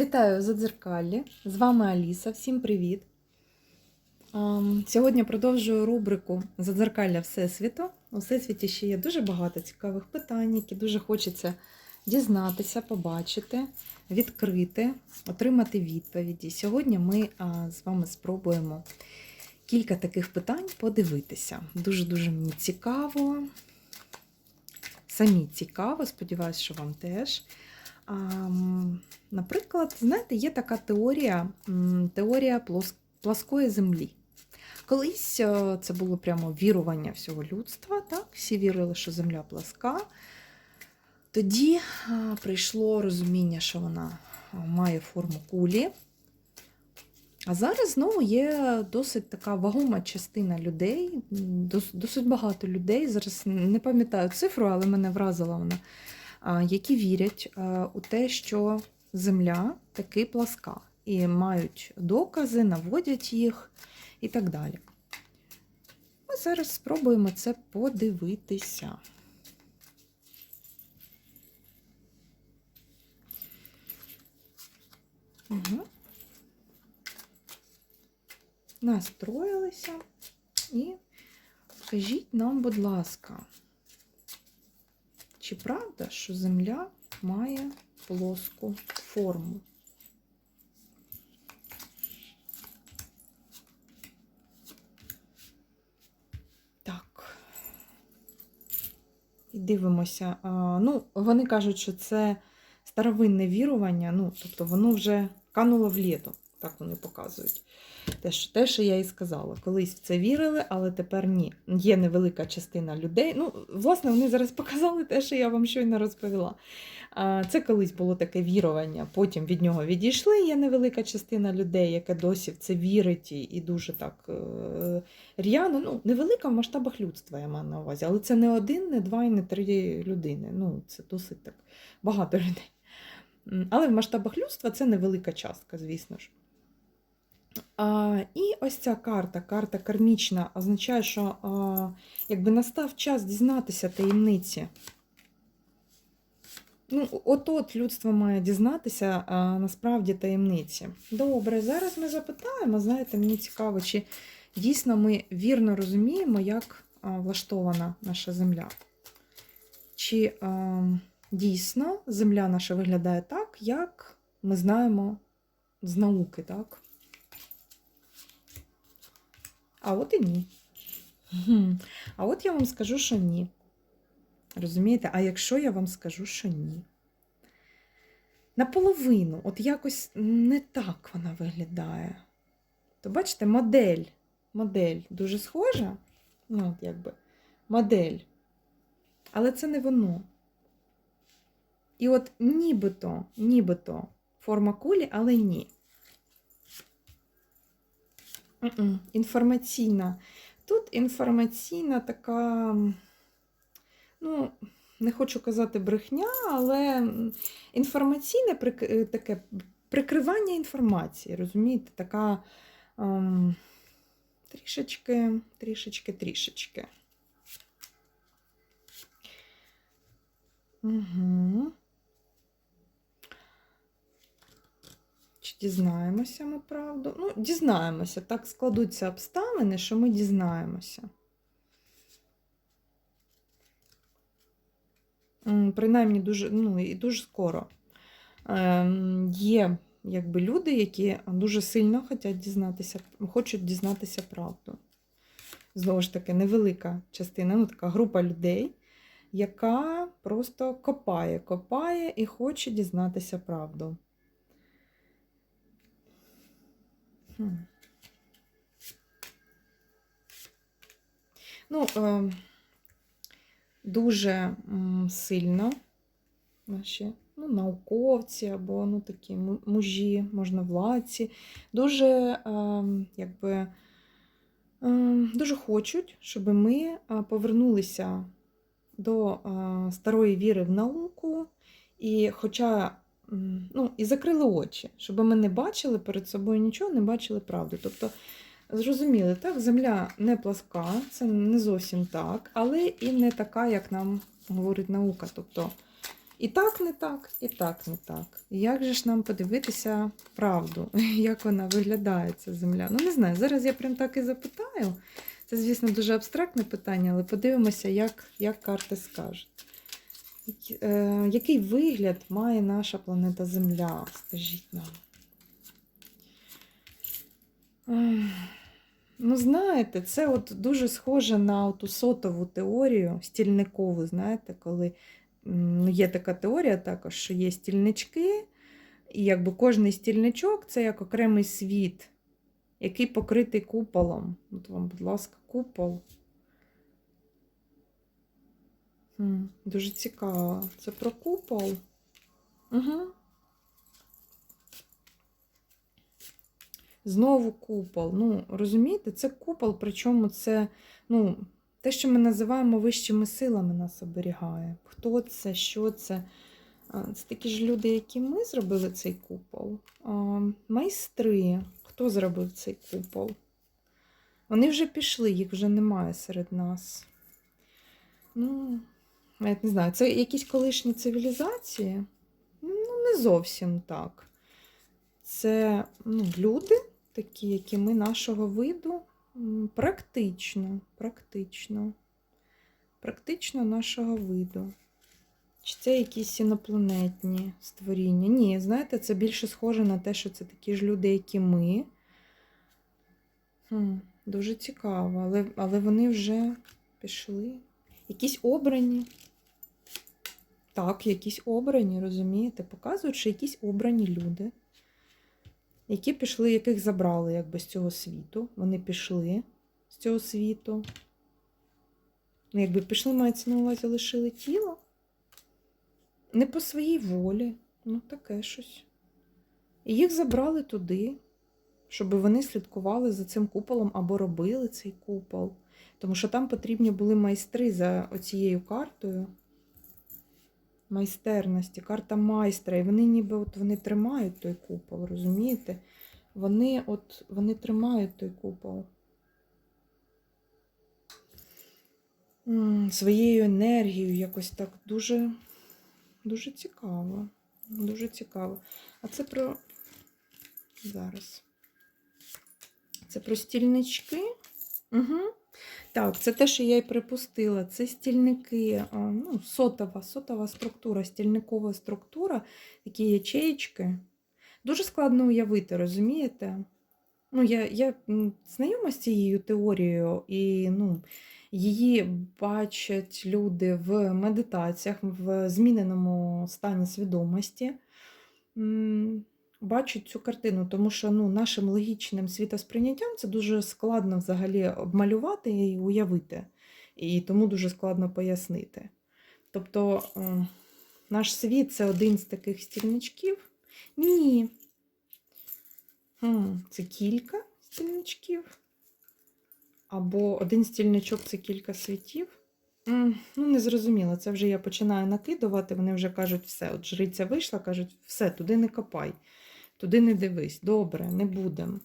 Вітаю Задзеркаллі! З вами Аліса. Всім привіт! Ем, Сьогодні продовжую рубрику Задзеркалля Всесвіту. У Всесвіті ще є дуже багато цікавих питань, які дуже хочеться дізнатися, побачити, відкрити, отримати відповіді. Сьогодні ми з вами спробуємо кілька таких питань подивитися. Дуже-дуже мені цікаво. Самі цікаво, сподіваюся, що вам теж. Наприклад, знаєте, є така теорія, теорія плоскої землі. Колись е, це було прямо вірування всього людства, так? всі вірили, що земля плоска. Тоді е, прийшло розуміння, що вона е, має форму кулі. А зараз знову є досить така вагома частина людей, досить багато людей. Зараз не пам'ятаю цифру, але мене вразила вона, які вірять у те, що земля таки пласка, і мають докази, наводять їх і так далі. Ми зараз спробуємо це подивитися. Угу. Настроїлися і скажіть нам, будь ласка, чи правда, що Земля має плоску форму? Так. І дивимося. Ну, вони кажуть, що це старовинне вірування, ну, тобто воно вже кануло в літо, так вони показують. Те, що, те, що я і сказала. Колись в це вірили, але тепер ні. Є невелика частина людей. Ну, власне, вони зараз показали те, що я вам щойно розповіла. Це колись було таке вірування, потім від нього відійшли. Є невелика частина людей, яка досі в це вірить і, і дуже так е, р'яно. Ну, невелика в масштабах людства, я маю на увазі. Але це не один, не два і не три людини. Ну, це досить так багато людей. Але в масштабах людства це невелика частка, звісно ж. І ось ця карта, карта кармічна, означає, що якби настав час дізнатися таємниці. Ну, от-от людство має дізнатися а, насправді таємниці. Добре, зараз ми запитаємо, знаєте, мені цікаво, чи дійсно ми вірно розуміємо, як а, влаштована наша земля. Чи а, дійсно земля наша виглядає так, як ми знаємо з науки, так? А от і ні. А от я вам скажу, що ні. Розумієте? А якщо я вам скажу, що ні? Наполовину, от якось не так вона виглядає. То бачите, модель. Модель дуже схожа. Ну, от якби модель. Але це не воно. І от нібито, нібито форма кулі, але ні. Інформаційна. Тут інформаційна така, ну, не хочу казати брехня, але інформаційне е, таке прикривання інформації, розумієте, така ем, трішечки, трішечки, трішечки. Угу. Чи дізнаємося ми правду? Ну, дізнаємося. Так складуться обставини, що ми дізнаємося. Принаймні дуже, ну, і дуже скоро. Ем, Є якби люди, які дуже сильно хочуть дізнатися, хочуть дізнатися правду. Знову ж таки, невелика частина, ну така група людей, яка просто копає, копає і хоче дізнатися правду. Хм. Ну, е, дуже сильно наші ну, науковці або ну, такі му- мужі, можновладці, дуже, е, якби, е, дуже хочуть, щоб ми е, повернулися до е, старої віри в науку, і хоча ну, і закрили очі, щоб ми не бачили перед собою нічого, не бачили правди. Тобто, зрозуміли, так, земля не пласка, це не зовсім так, але і не така, як нам говорить наука. Тобто І так не так, і так не так. Як же ж нам подивитися правду, як вона виглядає, ця земля? Ну, не знаю, зараз я прям так і запитаю. Це, звісно, дуже абстрактне питання, але подивимося, як, як карти скажуть. Е, Який вигляд має наша планета Земля? Скажіть нам. Ем, Ну, знаєте, це от дуже схоже на ту сотову теорію, стільникову, знаєте, коли є така теорія також, що є стільнички, і якби кожний стільничок це як окремий світ, який покритий куполом. От вам, будь ласка, купол. Хм, дуже цікаво. Це про купол. Угу. Знову купол. Ну, розумієте, це купол, причому це, ну, те, що ми називаємо вищими силами, нас оберігає. Хто це, що це? Це такі ж люди, які ми зробили цей купол. Майстри. Хто зробив цей купол? Вони вже пішли, їх вже немає серед нас. Ну, я не знаю, це якісь колишні цивілізації? Ну, не зовсім так. Це ну, люди, такі, які ми нашого виду, практично, практично, практично нашого виду. Чи це якісь інопланетні створіння? Ні, знаєте, це більше схоже на те, що це такі ж люди, як і ми. Хм, дуже цікаво, але, але вони вже пішли. Якісь обрані. Так, якісь обрані, розумієте? Показують, що якісь обрані люди які пішли, яких забрали якби з цього світу. Вони пішли з цього світу. Ну, якби пішли, мається на увазі, лишили тіло. Не по своїй волі, ну таке щось. І їх забрали туди, щоб вони слідкували за цим куполом або робили цей купол. Тому що там потрібні були майстри за оцією картою. Майстерності, карта майстра. І вони ніби от вони тримають той купол, розумієте? Вони от вони тримають той купол. Своєю енергією якось так дуже, дуже цікаво. Дуже цікаво. А це про. Зараз. Це про стільнички. Угу. Так, це те, що я й припустила. Це стільники, ну, сотова, сотова структура, стільникова структура, такі ячеїчки. Дуже складно уявити, розумієте? Ну, я, я знайома з цією теорією, і ну, її бачать люди в медитаціях, в зміненому стані свідомості. Бачать цю картину, тому що ну, нашим логічним світосприйняттям це дуже складно взагалі обмалювати і уявити. І тому дуже складно пояснити. Тобто е, наш світ це один з таких стільничків. Ні. Це кілька стільничків. Або один стільничок це кілька світів. Ну, не зрозуміло. Це вже я починаю накидувати. Вони вже кажуть, все, от жриця вийшла, кажуть, все, туди не копай, туди не дивись. Добре, не будемо.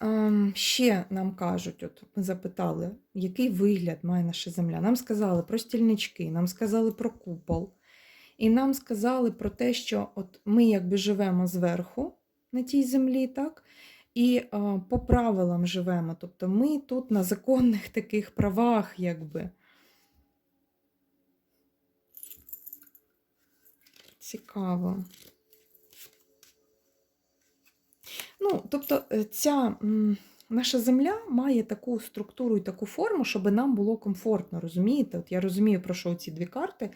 Ем, ще нам кажуть, от ми запитали, який вигляд має наша земля. Нам сказали про стільнички, нам сказали про купол. І нам сказали про те, що от ми якби живемо зверху на тій землі, так? І е, по правилам живемо. Тобто ми тут на законних таких правах, якби. Цікаво. Ну, тобто, е, ця наша земля має таку структуру і таку форму, щоб нам було комфортно, розумієте? От я розумію, про що ці дві карти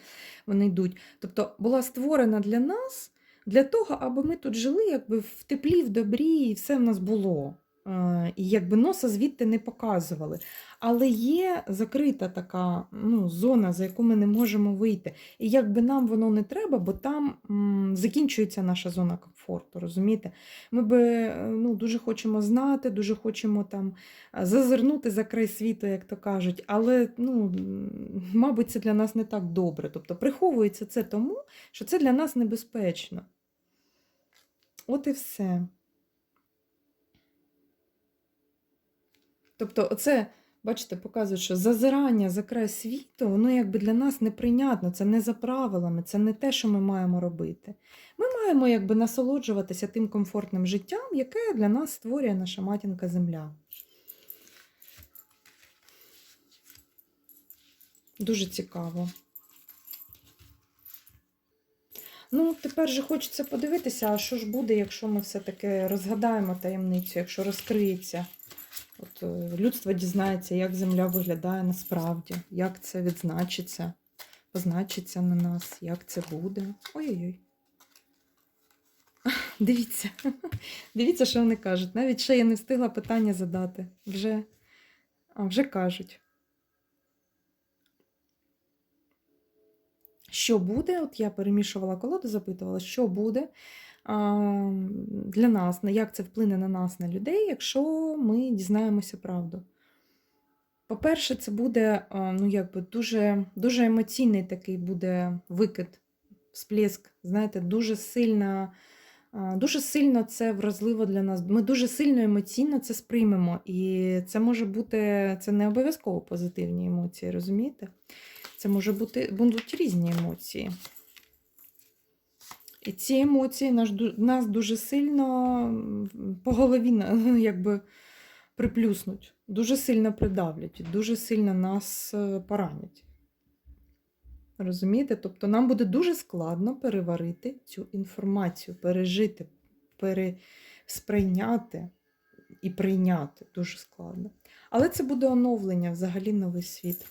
вони йдуть. Тобто була створена для нас, для того, аби ми тут жили якби в теплі, в добрі, і все в нас було. Е, І якби носа звідти не показували. Але є закрита така ну, зона, за яку ми не можемо вийти. І якби нам воно не треба, бо там м, закінчується наша зона комфорту, розумієте? Ми би е, ну, дуже хочемо знати, дуже хочемо там е, зазирнути за край світу, як то кажуть, але ну, мабуть, це для нас не так добре. Тобто приховується це тому, що це для нас небезпечно. От і все. Тобто, оце Бачите, показують, що зазирання за край світу, воно якби для нас неприйнятно, це не за правилами, це не те, що ми маємо робити. Ми маємо якби насолоджуватися тим комфортним життям, яке для нас створює наша матінка Земля. Дуже цікаво. Ну, тепер же хочеться подивитися, а що ж буде, якщо ми все-таки розгадаємо таємницю, якщо розкриється. От е, людство дізнається, як земля виглядає насправді, як це відзначиться, позначиться на нас, як це буде. Ой-ой-ой. Дивіться, дивіться, що вони кажуть. Навіть ще я не встигла питання задати. Вже, а, вже кажуть. Що буде? От я перемішувала колоду, запитувала, що буде для нас, на- як це вплине на нас, на людей, якщо ми дізнаємося правду. По-перше, це буде ну, якби дуже, дуже емоційний такий буде викид, всплеск. Знаєте, дуже сильна. Дуже сильно це вразливо для нас. Ми дуже сильно емоційно це сприймемо. І це може бути це не обов'язково позитивні емоції, розумієте? Це може бути будуть різні емоції. Ці емоції нас, нас дуже сильно по голові якби приплюснуть, дуже сильно придавлять, дуже сильно нас е, поранять. Розумієте? Тобто нам буде дуже складно переварити цю інформацію, пережити, пересприйняти і прийняти. Дуже складно. Але це буде оновлення, взагалі новий світ.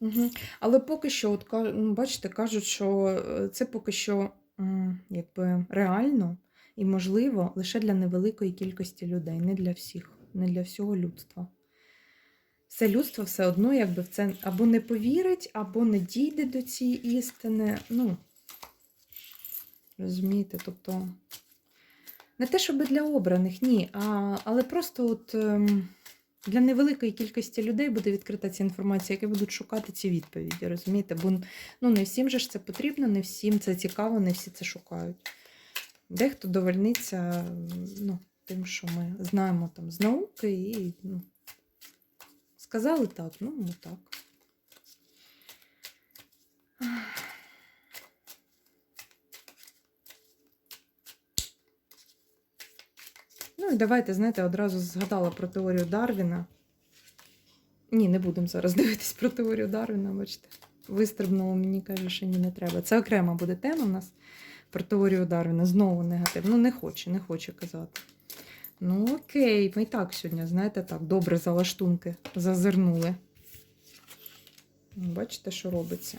Угу. Але поки що, от, ну, бачите, кажуть, що е, це поки що якби, реально і можливо лише для невеликої кількості людей, не для всіх, не для всього людства. Все людство все одно якби в це або не повірить, або не дійде до цієї істини. Ну, розумієте, тобто не те, щоб для обраних, ні, а, але просто от. Для невеликої кількості людей буде відкрита ця інформація, які будуть шукати ці відповіді, розумієте? Бо ну, не всім же ж це потрібно, не всім це цікаво, не всі це шукають. Дехто довольниться ну, тим, що ми знаємо там з науки і ну, сказали так, ну, ну так. Ну і давайте, знаєте, одразу згадала про теорію Дарвіна. Ні, не будемо зараз дивитись про теорію Дарвіна, бачите. Вистрибнуло, мені каже, що ні, не треба. Це окрема буде тема у нас про теорію Дарвіна. Знову негатив. Ну, не хоче, не хоче казати. Ну, окей, ми і так сьогодні, знаєте, так, добре за лаштунки зазирнули. Бачите, що робиться?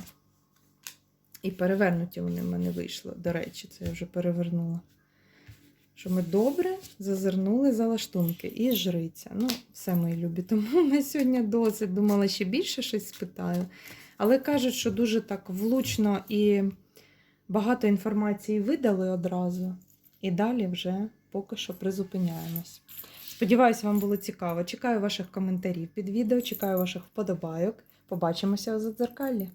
І перевернуті вони в мене вийшли. До речі, це я вже перевернула. Що ми добре зазирнули за лаштунки і жриця. Ну, все мої любі. Тому на сьогодні досить. Думала, ще більше щось спитаю. Але кажуть, що дуже так влучно і багато інформації видали одразу. І далі вже поки що призупиняємось. Сподіваюсь, вам було цікаво. Чекаю ваших коментарів під відео, чекаю ваших вподобайок. Побачимося у задзеркалі.